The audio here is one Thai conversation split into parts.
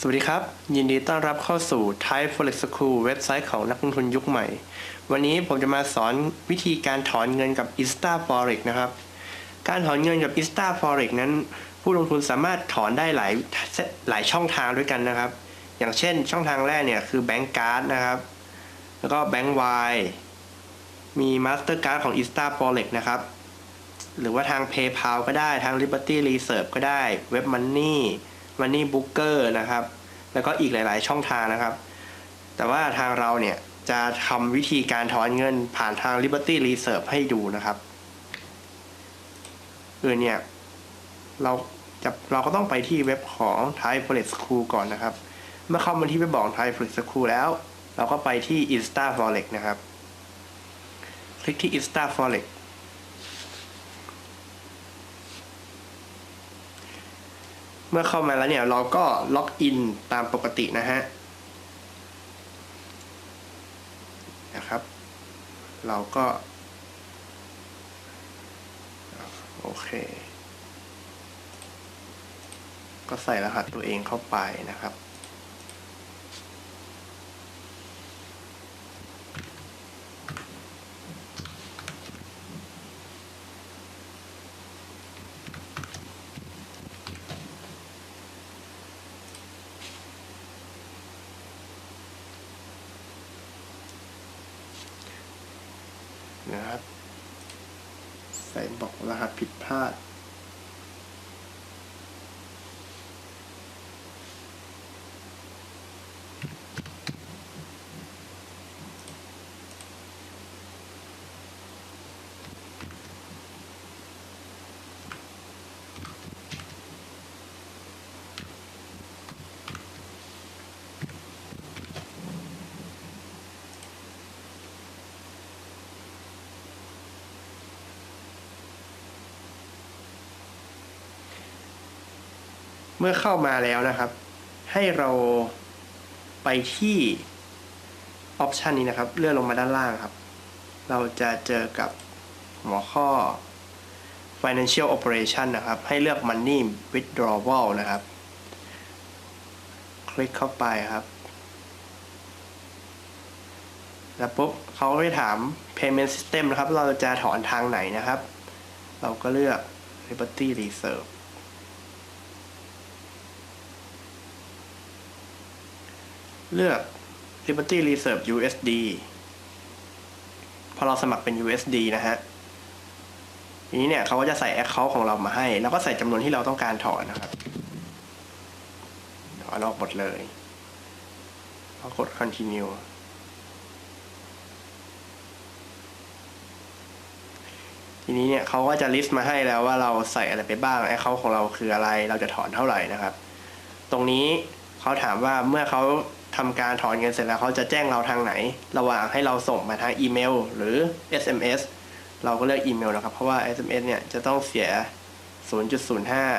สวัสดีครับ ยินดีต้อนรับเข้าสู่ Thai Forex School เว็บไซต์ของนักลงทุนยุคใหม่ วันนี้ผมจะมาสอนวิธีการถอนเงินกับ Insta Forex นะครับ การถอนเงินกับ Insta Forex นั้น ผู้ลงทุนสามารถถอนได้หลายหลายช่องทางด้วยกันนะครับ อย่างเช่นช่องทางแรกเนี่ยคือ Bank Card นะครับ แล้วก็ Bank Y มี Mastercard ของ Insta Forex นะครับ หรือว่าทาง PayPal ก็ได้ทาง Liberty Reserve ก็ได้ Web Money Money Booker นะครับ แล้วก็อีกหลาย ๆ ช่องทางนะครับ แต่ว่าทางเราเนี่ยจะทำวิธีการถอนเงินผ่านทาง Liberty Reserve ให้ดูนะครับเออเนี่ยเราจะเราก็ต้องไปที่เว็บของ Thai Forex School ก่อนนะครับ เมื่อเข้ามาที่เว็บของ Thai Forex School แล้ว เราก็ไปที่ Insta Forex นะครับ คลิกที่ Insta Forex มื่อเข้ามาแล้วเนี่ยเราก็ล็อกอินตามปกตินะฮะนะครับ เราก็ โอเค ก็ใส่รหัสตัวเองเข้าไปนะครับ นะครับใส่บอกรหัสผิดพลาด เมื่อเข้ามาแล้วนะครับ ให้เราไปที่ออปชันนี้นะครับ เลื่อนลงมาด้านล่างครับ เราจะเจอกับหัวข้อ financial operation นะครับ ให้เลือก money withdrawal นะครับ คลิกเข้าไปครับ แล้วปุ๊บเขาไปถาม payment system นะครับ เราจะถอนทางไหนนะครับ เราก็เลือก Liberty Reserve เลือก Liberty Reserve USD พอเราสมัครเป็น USD นะฮะทีนี้เนี่ยเขาก็จะใส่ Account ของเรามาให้ แล้วก็ใส่จำนวนที่เราต้องการถอนนะครับถอนออกหมดเลยแล้วกด continue ทีนี้เนี่ยเขาก็จะ list มาให้แล้วว่าเราใส่อะไรไปบ้าง Account ของเราคืออะไร เราจะถอนเท่าไหร่นะครับ ตรงนี้เขาถามว่าเมื่อเขา ทำการถอนเงินเสร็จแล้วเขาจะแจ้งเราทางไหน ระหว่างให้เราส่งมาทางอีเมล หรือ SMS เราก็เลือกอีเมลนะครับ เพราะว่า SMS เนี่ยจะต้องเสีย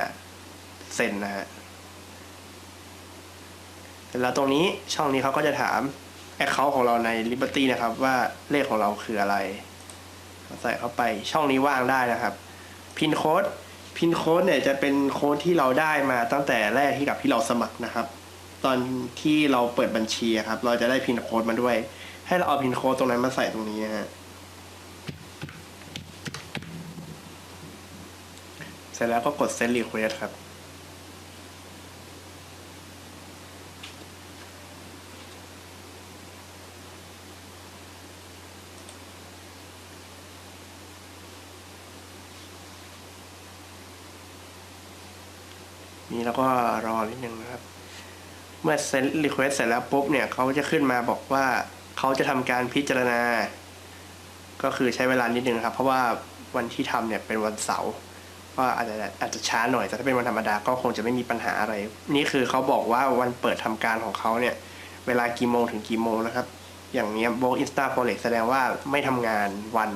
0.05 เซนนะฮะเสร็จแล้วตรงนี้ช่องนี้เขาก็จะถาม Account ของเราใน Liberty นะครับ ว่าเลขของเราคืออะไร ใส่เข้าไปช่องนี้ว่างได้นะครับพินโค้ดพินโค้ดเนี่ยจะเป็นโค้ดที่เราได้มาตั้งแต่แรกที่กับที่เราสมัครนะครับ ตอนที่เราเปิดบัญชีครับ เราจะได้พินโค้ดมาด้วย ให้เราเอาพินโค้ดตรงนั้นมาใส่ตรงนี้ฮะเสร็จแล้วก็กด send request ครับ นี่แล้วก็รอนิดนึงนะครับ เมื่อ send request เสร็จแล้วปุ๊บเนี่ยเขาจะขึ้นมาบอกว่าเขาจะทำการพิจารณา ก็คือใช้เวลานิดนึงครับ เพราะว่าวันที่ทำเนี่ยเป็นวันเสาร์ก็อาจจะอาจจะช้าหน่อยแต่ถ้าเป็นวันธรรมดาก็คงจะไม่มีปัญหาอะไร นี่คือเขาบอกว่าวันเปิดทำการของเขาเนี่ย เวลากี่โมงถึงกี่โมงนะครับ อย่างนี้โบอินสตาโฟเล็กแสดงว่าไม่ทำงานวัน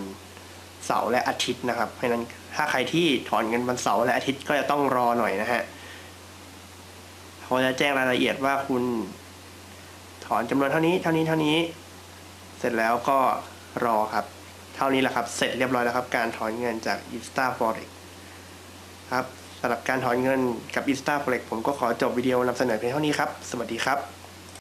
เสาร์และอาทิตย์นะครับเพราะนั้นถ้าใครที่ถอนเงินวันเสาร์และอาทิตย์ก็จะต้องรอหน่อยนะฮะ เขาจะแจ้งรายละเอียดว่าคุณถอนจำนวนเท่านี้ เท่านี้ เท่านี้ เสร็จแล้วก็รอครับ เท่านี้แหละครับ เสร็จเรียบร้อยแล้วครับ การถอนเงินจาก Insta Forex ครับสำหรับการถอนเงินกับ Instaflex ผมก็ขอจบวิดีโอนำเสนอเพียงเท่านี้ครับ สวัสดีครับ